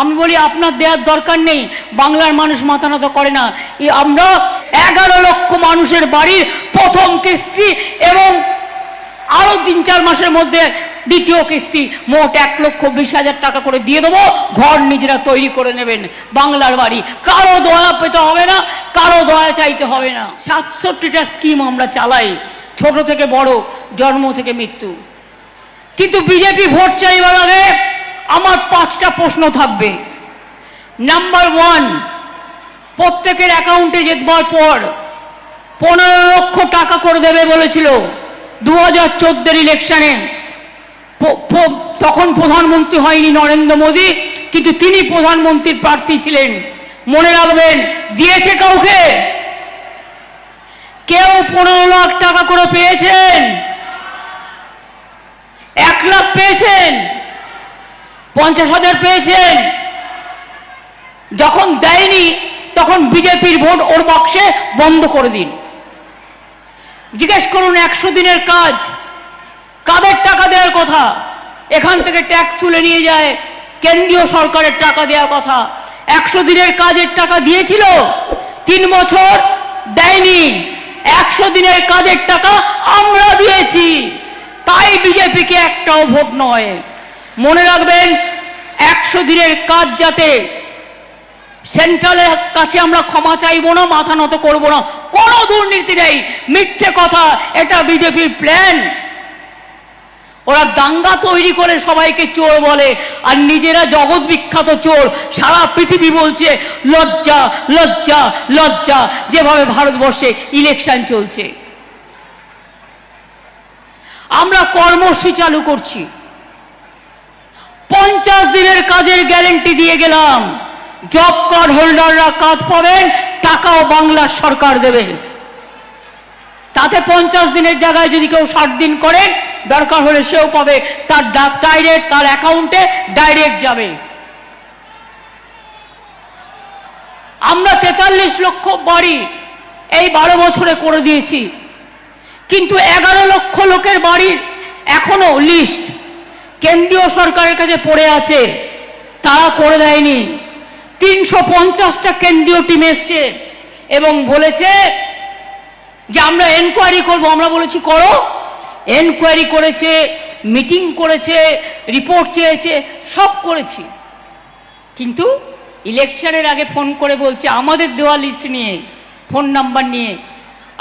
আমি বলি, আপনার দেওয়ার দরকার নেই। বাংলার মানুষ মাথা নত করে না। আমরা এগারো লক্ষ মানুষের বাড়ির প্রথম কিস্তি এবং আরও তিন চার মাসের মধ্যে দ্বিতীয় কিস্তি, মোট এক লক্ষ বিশ হাজার টাকা করে দিয়ে দেবো। ঘর নিজেরা তৈরি করে নেবেন বাংলার বাড়ি। কারও দয়া পেতে হবে না, কারও দয়া চাইতে হবে না। সাতষট্টিটা স্কিম আমরা চালাই, ছোট থেকে বড়, জন্ম থেকে মৃত্যু। কিন্তু বিজেপি ভোট চাইবার আগে আমার পাঁচটা প্রশ্ন থাকবে। নাম্বার ওয়ান প্রত্যেকের অ্যাকাউন্টে যেতবার পর পনেরো লক্ষ টাকা করে দেবে বলেছিল দু হাজার চোদ্দের ইলেকশনে তখন প্রধানমন্ত্রী হয়নি নরেন্দ্র মোদী, কিন্তু তিনি প্রধানমন্ত্রীর প্রার্থী ছিলেন। মনে রাখবেন, দিয়েছে কাউকে? কেউ পনেরো লাখ টাকা করে পেয়েছেন? এক লাখ পেয়েছেন? পঞ্চাশ হাজার পেয়েছেন। যখন দেয়নি, তখন বিজেপির ভোট ওর বাক্সে বন্ধ করে দিন। জিজ্ঞেস করুন, একশো দিনের কাজ, কাদের টাকা দেওয়ার কথা? এখান থেকে ট্যাক্স তুলে নিয়ে যায়, কেন্দ্রীয় সরকারের টাকা দেওয়ার কথা। একশো দিনের কাজের টাকা দিয়েছিল, তিন বছর দেয়নি। একশো দিনের কাজের টাকা আমরা দিয়েছি। তাই বিজেপিকে একটাও ভোট নয়। মনে রাখবেন, একশো দিনের কাজ যাতে সেন্ট্রালের কাছে আমরা ক্ষমা চাইব না, মাথা নত করব না, কোনো দুর্নীতি নেই, মিথ্যে কথা, এটা বিজেপির প্ল্যান ওরা দাঙ্গা তৈরি করে সবাইকে চোর বলে, আর নিজেরা জগৎ বিখ্যাত চোর, সারা পৃথিবী বলছে, লজ্জা লজ্জা লজ্জা। যেভাবে ভারতবর্ষে ইলেকশন চলছে। আমরা কর্মসূচি চালু করছি। পঞ্চাশ দিনের কাজের গ্যারেন্টি দিয়ে গেলাম। জব কার্ড হোল্ডাররা কাজ পাবেন, টাকাও বাংলার সরকার দেবে। তাতে পঞ্চাশ দিনের জায়গায় যদি কেউ ষাট দিন করেন দরকার হলে সেও পাবে। তার ডাইরেক্ট তার অ্যাকাউন্টে ডাইরেক্ট যাবে। আমরা তেতাল্লিশ লক্ষ বাড়ি এই বারো বছরে করে দিয়েছি। কিন্তু এগারো লক্ষ লোকের বাড়ির এখনও লিস্ট কেন্দ্রীয় সরকারের কাছে পড়ে আছে তারা করে দেয়নি তিনশো পঞ্চাশটা কেন্দ্রীয় টিম এসছে এবং বলেছে যে আমরা এনকোয়ারি করব আমরা বলেছি করো এনকোয়ারি করেছে মিটিং করেছে রিপোর্ট চেয়েছে সব করেছি কিন্তু ইলেকশনের আগে ফোন করে বলছে আমাদের দেওয়া লিস্ট নিয়ে ফোন নাম্বার নিয়ে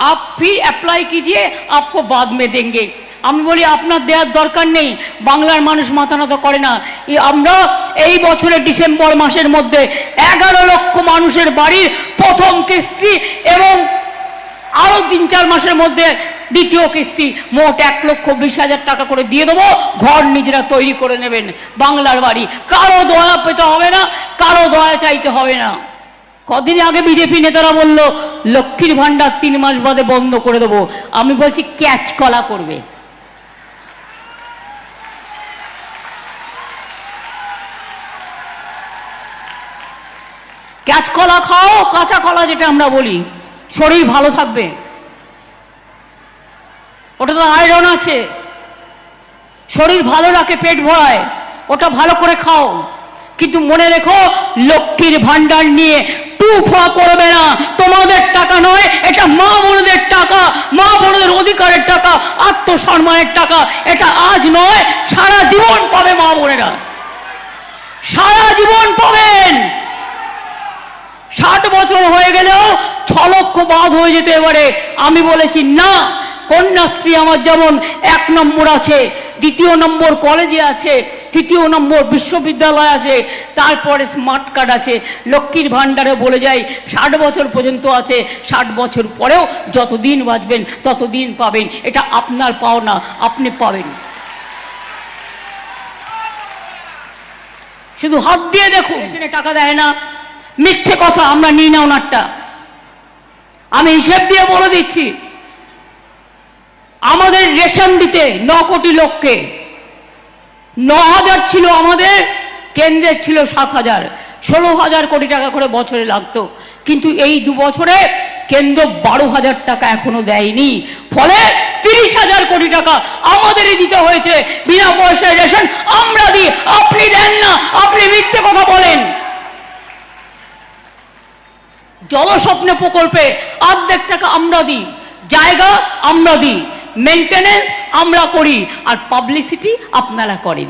आप फिर अप्लाई कीजिए आपको बाद में देंगे আমি বলি, আপনার দেওয়ার দরকার নেই। বাংলার মানুষ মাথা নত করে না। আমরা এই বছরের ডিসেম্বর মাসের মধ্যে এগারো লক্ষ মানুষের বাড়ির প্রথম কিস্তি এবং আরও তিন চার মাসের মধ্যে দ্বিতীয় কিস্তি। মোট এক লক্ষ বিশ হাজার টাকা করে দিয়ে দেবো। ঘর নিজেরা তৈরি করে নেবেন বাংলার বাড়ি। কারও দয়া পেতে হবে না, কারও দয়া চাইতে হবে না। কদিন আগে বিজেপি নেতারা বলল, লক্ষ্মীর ভাণ্ডার তিন মাস বাদে বন্ধ করে দেবো। আমি বলছি, ক্যাচ কলা করবে। ক্যাচ কলা খাও, কাঁচা কলা যেটা আমরা বলি। শরীর ভালো থাকবে। ওটা তো আয়রন আছে। শরীর ভালো রাখে, পেট ভরায়। ওটা ভালো করে খাও। কিন্তু মনে রেখো, লক্ষ্মীর ভান্ডার নিয়ে টুফা করবে না। তোমাদের টাকা নয়, এটা মা বোনদের টাকা। মা বোনদের অধিকারের টাকা, আত্মসম্মানের টাকা। এটা আজ নয়, সারা জীবন পাবে মা বোনেরা। সারা জীবন পাবেন। ষাট বছর হয়ে গেলেও ছ লক্ষ বাদ হয়ে যেতে পারে। আমি বলেছি, না, কন্যাশ্রী আমার যেমন এক নম্বর আছে, দ্বিতীয় নম্বর কলেজে আছে, তৃতীয় নম্বর বিশ্ববিদ্যালয় আছে, তারপরে স্মার্ট কার্ড আছে। লক্ষ্মীর ভাণ্ডারে বলে যাই, ষাট বছর পর্যন্ত আছে, ষাট বছর পরেও যতদিন বাঁচবেন, ততদিন পাবেন। এটা আপনার পাওনা, আপনি পাবেন। শুধু হাত দিয়ে দেখুন। টাকা দেয় না। মিথ্যে কথা আমরা নিই না ওনারটা আমি হিসেব দিয়ে বলে দিচ্ছি, আমাদের রেশন দিতে ন কোটি লোককে, ন হাজার ছিল আমাদের, কেন্দ্রের ছিল সাত হাজার। ষোলো হাজার কোটি টাকা করে বছরে লাগতো, কিন্তু এই দু বছরে কেন্দ্র বারো হাজার টাকা এখনও দেয়নি। ফলে তিরিশ হাজার কোটি টাকা আমাদেরই দিতে হয়েছে। বিনা পয়সায় রেশন আমরা দিই, আপনি দেন না, আপনি মিথ্যে কথা বলেন। জলস্বপ্ন প্রকল্পে অর্ধেক টাকা আমরা দিই, জায়গা আমরা দিই মেনটেনেন্স আমরা করি, আর পাবলিসিটি আপনারা করেন।